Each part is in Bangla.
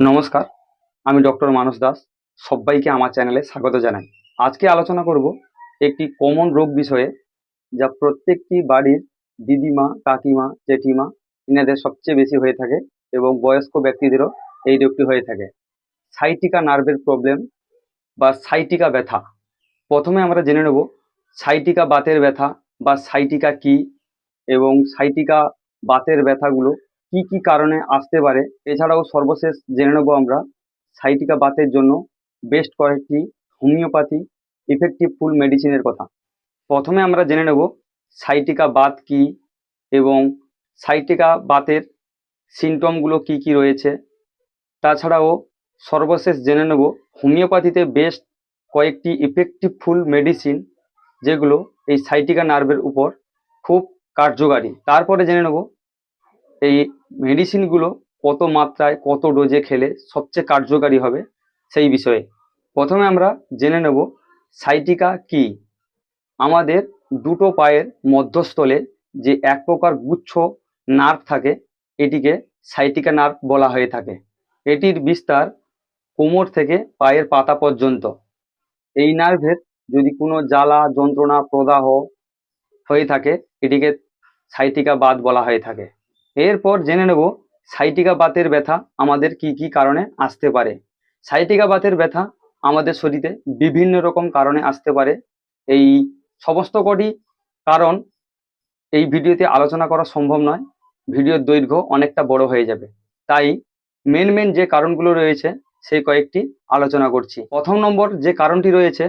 নমস্কার, আমি ডক্টর মানস দাস। সবাইকে আমার চ্যানেলে স্বাগত জানাই। আজকে আলোচনা করব একটি কমন রোগ বিষয়ে যা প্রত্যেকটি বাড়ির দিদিমা, কাকিমা, জেঠিমা ইনাদের সবচেয়ে বেশি হয়ে থাকে এবং বয়স্ক ব্যক্তিদেরও এই রোগটি হয়ে থাকে। সাইটিকা নার্ভের প্রবলেম বা সাইটিকা ব্যথা। প্রথমে আমরা জেনে নেব সাইটিকা বাতের ব্যথা বা সাইটিকা কি এবং সাইটিকা বাতের ব্যথাগুলো কি কি কারণে আসতে পারে? এছাড়াও সর্বশেষ জেনে নেব আমরা। সাইটিকা বাতের জন্য বেস্ট কয়েকটি হোমিওপ্যাথি ইফেক্টিভ ফুল মেডিসিনের কথা। প্রথমে আমরা জেনে নেব সাইটিকা বাত কি এবং সাইটিকা বাতের সিমটমগুলো কি কি রয়েছে। তাছাড়াও সর্বশেষ জেনে নেব হোমিওপ্যাথিতে বেস্ট কয়েকটি ইফেক্টিভ ফুল মেডিসিন যেগুলো এই সাইটিকা নার্ভের উপর খুব কার্যকারী। তারপরে জেনে নেব এই মেডিসিনগুলো কত মাত্রায় কত ডোজে খেলে সবচেয়ে কার্যকারী হবে সেই বিষয়ে প্রথমে আমরা জেনে নেব সাইটিকা কি। আমাদের দুটো পায়ের মধ্যস্থলে যে এক প্রকার গুচ্ছ নার্ভ থাকে, এটিকে সাইটিকা নার্ভ বলা হয়ে থাকে। এটির বিস্তার কোমর থেকে পায়ের পাতা পর্যন্ত। এই নার্ভের যদি কোনো জ্বালা, যন্ত্রণা, প্রদাহ হয়ে থাকে, এটিকে সাইটিকা বাদ বলা হয়ে থাকে। এরপর জেনে নেব সাইটিকা বাতের ব্যথা আমাদের কি কি কারণে আসতে পারে। সাইটিকা বাতের ব্যথা আমাদের শরীরে বিভিন্ন রকম কারণে আসতে পারে। এই সমস্ত কটি কারণ এই ভিডিওতে আলোচনা করা সম্ভব নয়। ভিডিওর দৈর্ঘ্য অনেকটা বড় হয়ে যাবে। তাই মেন মেন যে কারণগুলো রয়েছে সেই কয়েকটি আলোচনা করছি। প্রথম নম্বর যে কারণটি রয়েছে,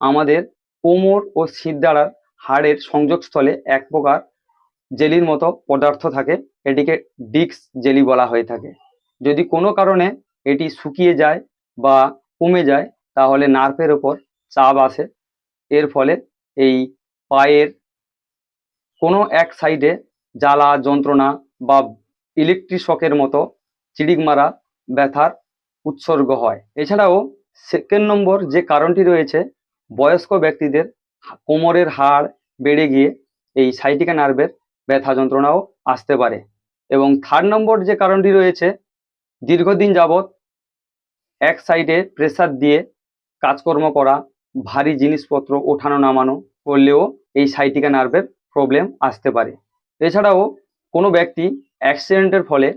আমাদের কোমর ও সিদ্ধারার হাড়ের সংযোগস্থলে এক প্রকার জেলির মতো পদার্থ থাকে, এটিকে ডিক্স জেলি বলা হয়ে থাকে। যদি কোনো কারণে এটি শুকিয়ে যায় বা কমে যায়, তাহলে নার্ভের ওপর চাপ আসে। এর ফলে এই পায়ের কোনো এক সাইডে জ্বালা, যন্ত্রণা বা ইলেকট্রিক শকের মতো চিড়িক মারা ব্যথার উৎসর্গ হয়। এছাড়াও সেকেন্ড নম্বর যে কারণটি রয়েছে, বয়স্ক ব্যক্তিদের কোমরের হাড় বেড়ে গিয়ে এই সাইটিকা নার্ভের ব্যথা যন্ত্রণাও আসতে পারে। এবং থার্ড নম্বর যে কারণটি রয়েছে, দীর্ঘদিন যাবৎ এক সাইডে প্রেসার দিয়ে কাজকর্ম করা, ভারী জিনিসপত্র ওঠানো, নামানো করলেও এই সাইটিকা নার্ভের প্রবলেম আসতে পারে। এছাড়াও কোনো ব্যক্তি অ্যাক্সিডেন্টের ফলে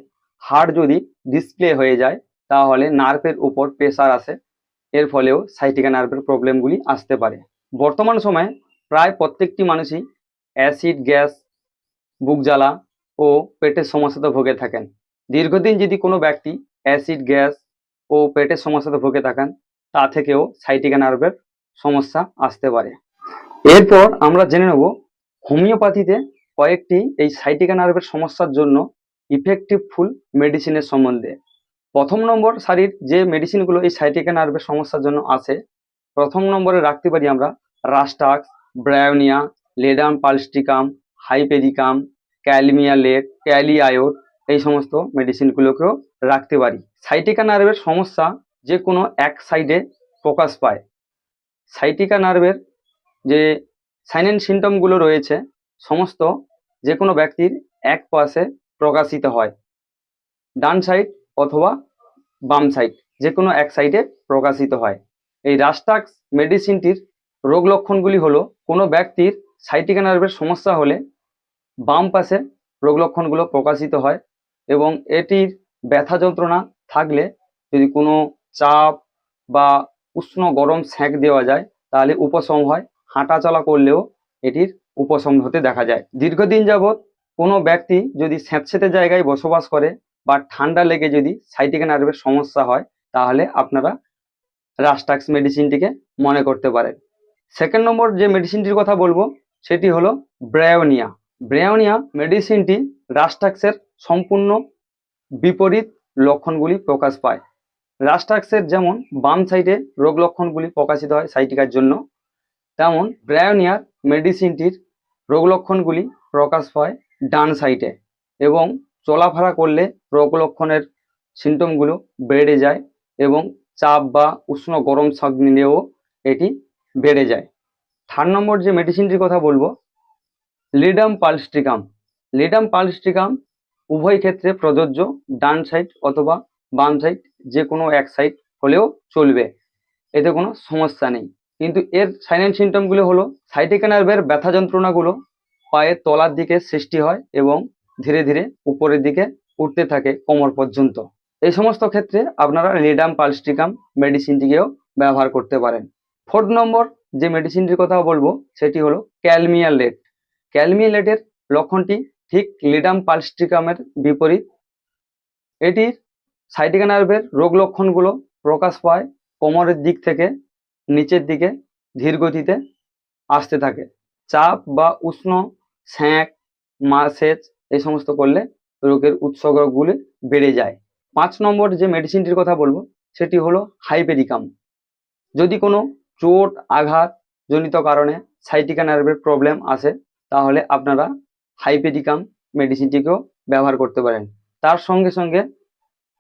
হাড় যদি ডিসপ্লে হয়ে যায়, তাহলে নার্ভের উপর প্রেসার আসে, এর ফলেও সাইটিকা নার্ভের প্রবলেমগুলি আসতে পারে। বর্তমান সময়ে প্রায় প্রত্যেকটি মানুষই অ্যাসিড গ্যাস বুক জ্বালা ও পেটের সমস্যাতে ভুগে থাকেন। দীর্ঘদিন যদি কোনো ব্যক্তি অ্যাসিড, গ্যাস ও পেটের সমস্যাতে ভুগে থাকেন, তা থেকেও সাইটিকা নার্ভের সমস্যা আসতে পারে। এরপর আমরা জেনে নেব হোমিওপ্যাথিতে কয়েকটি এই সাইটিকা নার্ভের সমস্যার জন্য ইফেক্টিভ ফুল মেডিসিনের সম্বন্ধে। প্রথম নম্বর সারির যে মেডিসিনগুলো এই সাইটিকা নার্ভের সমস্যার জন্য আসে প্রথম নম্বরে রাখতে পারি আমরা রাস্টাক্স ব্রায়োনিয়া লেডাম পালস্টিকাম হাইপেরিকাম, ক্যালমিয়া লেট ক্যালিআয়োড এই সমস্ত মেডিসিনগুলোকেও রাখতে পারি। সাইটিকা নার্ভের সমস্যা যে কোনো এক সাইডে প্রকাশ পায়। সাইটিকা নার্ভের যে সাইন সিমটমগুলো রয়েছে, সমস্ত যে কোনো ব্যক্তির এক পাশে প্রকাশিত হয়। ডান সাইড অথবা বাম সাইড যে কোনো এক সাইডে প্রকাশিত হয়। এই রাস্টাক্স মেডিসিনটির রোগ লক্ষণগুলি হলো, কোনো ব্যক্তির সাইটিকা নার্ভের সমস্যা হলে বাম পাশে রোগ লক্ষণগুলো প্রকাশিত হয় এবং এটির ব্যথা যন্ত্রণা থাকলে যদি কোনো চাপ বা উষ্ণ গরম সেঁক দেওয়া যায়, তাহলে উপশম হয়। হাঁটা চলা করলেও এটির উপশম হতে দেখা যায়। দীর্ঘদিন যাবৎ কোনো ব্যক্তি যদি স্যাঁতস্যাঁতে জায়গায় বসবাস করে বা ঠান্ডা লেগে যদি সাইটিকা নার্ভের সমস্যা হয়, তাহলে আপনারা রাস্টাক্স মেডিসিনটিকে মনে করতে পারেন। সেকেন্ড নম্বর যে মেডিসিনটির কথা বলব, সেটি হলো ব্রায়োনিয়া। ব্রায়োনিয়া মেডিসিনটি রাস্টাক্সের সম্পূর্ণ বিপরীত লক্ষণগুলি প্রকাশ পায়। রাস্টাক্সের যেমন বাম সাইডে রোগ লক্ষণগুলি প্রকাশিত হয় সাইটিকার জন্য, তেমন ব্রায়োনিয়ার মেডিসিনটির রোগ লক্ষণগুলি প্রকাশ পায় ডান সাইডে এবং চলাফেরা করলে রোগ লক্ষণের সিমটমগুলো বেড়ে যায় এবং চাপ বা উষ্ণ গরম শাক নিলেও এটি বেড়ে যায়। থার্ড নম্বর যে মেডিসিনটির কথা বলব লিডাম পালস্ট্রিকাম লিডাম পালস্ট্রিকাম উভয় ক্ষেত্রে প্রযোজ্য, ডান সাইড অথবা বাম সাইড যে কোনো এক সাইড হলেও চলবে। এতে কোনো সমস্যা নেই। কিন্তু এর সাইলেন্ট সিমটমগুলো হলো সাইটিকা নার্ভের ব্যথা যন্ত্রণাগুলো পায়ের তলার দিকে সৃষ্টি হয় এবং ধীরে ধীরে উপরের দিকে উঠতে থাকে কোমর পর্যন্ত। এই সমস্ত ক্ষেত্রে আপনারা লিডাম পালস্টিকাম মেডিসিনটিকেও ব্যবহার করতে পারেন। ফোর্থ নম্বর যে মেডিসিনটির কথা বলব, সেটি হলো ক্যালমিয়া লেট ক্যালমিয়া লেটের লক্ষণটি ঠিক লিডাম পালস্টিকামের বিপরীত। এটির সাইটিকা নার্ভের রোগ লক্ষণগুলো প্রকাশ পায় কোমরের দিক থেকে নিচের দিকে ধীর গতিতে আসতে থাকে। চাপ বা উষ্ণ স্যাঁক, মাসেজ এই সমস্ত করলে রোগের উৎসগুলি বেড়ে যায়। পাঁচ নম্বর যে মেডিসিনটির কথা বলব, সেটি হলো হাইপেরিকাম যদি কোনো চোট, আঘাত জনিত কারণে সাইটিকা নার্ভের প্রবলেম আসে তাহলে আপনারা হাইপেডিকাম মেডিসিনটিকেও ব্যবহার করতে পারেন। তার সঙ্গে সঙ্গে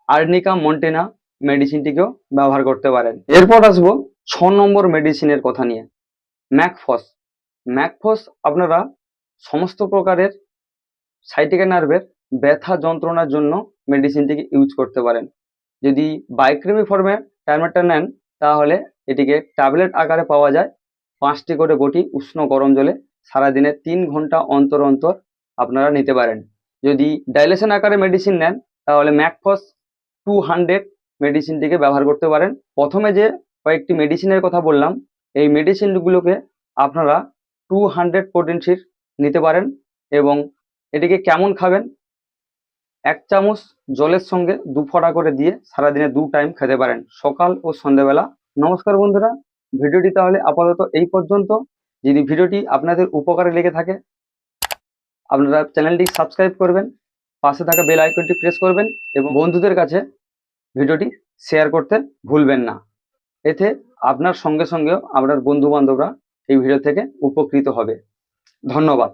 আর্নিকা মন্টেনা মেডিসিনটিকেও ব্যবহার করতে পারেন। এরপর আসব ছ নম্বর মেডিসিনের কথা নিয়ে। ম্যাকফস ম্যাকফস আপনারা সমস্ত প্রকারের সাইটিকা নার্ভের ব্যথা যন্ত্রণার জন্য মেডিসিনটিকে ইউজ করতে পারেন। যদি বাইক্রেমি ফর্মে ট্যাবলেটটা নেন, তাহলে এটিকে ট্যাবলেট আকারে পাওয়া যায়। পাঁচটি করে গোটি উষ্ণ গরম জলে সারাদিনে তিন ঘণ্টা অন্তর অন্তর আপনারা নিতে পারেন। যদি ডাইলেশন আকারে মেডিসিন নেন, তাহলে ম্যাকফস টু হান্ড্রেড মেডিসিনটিকে ব্যবহার করতে পারেন। প্রথমে যে কয়েকটি মেডিসিনের কথা বললাম, এই মেডিসিনগুলোকে আপনারা টু হান্ড্রেড পোটেন্সির নিতে পারেন এবং এটিকে কেমন খাবেন? এক চামচ জলের সঙ্গে দু ফোঁটা করে দিয়ে সারাদিনে দু টাইম খেতে পারেন। সকাল ও সন্ধ্যেবেলা। নমস্কার বন্ধুরা, ভিডিওটি তাহলে আপাতত এই পর্যন্ত। যদি ভিডিওটি আপনাদের উপকারে লেগে থাকে, আপনারা চ্যানেলটি সাবস্ক্রাইব করবেন, পাশে থাকা বেল আইকনটি প্রেস করবেন এবং বন্ধুদের কাছে ভিডিওটি শেয়ার করতে ভুলবেন না। এতে আপনার সঙ্গে সঙ্গেও আপনার বন্ধু বান্ধবরা এই ভিডিও থেকে উপকৃত হবে। ধন্যবাদ।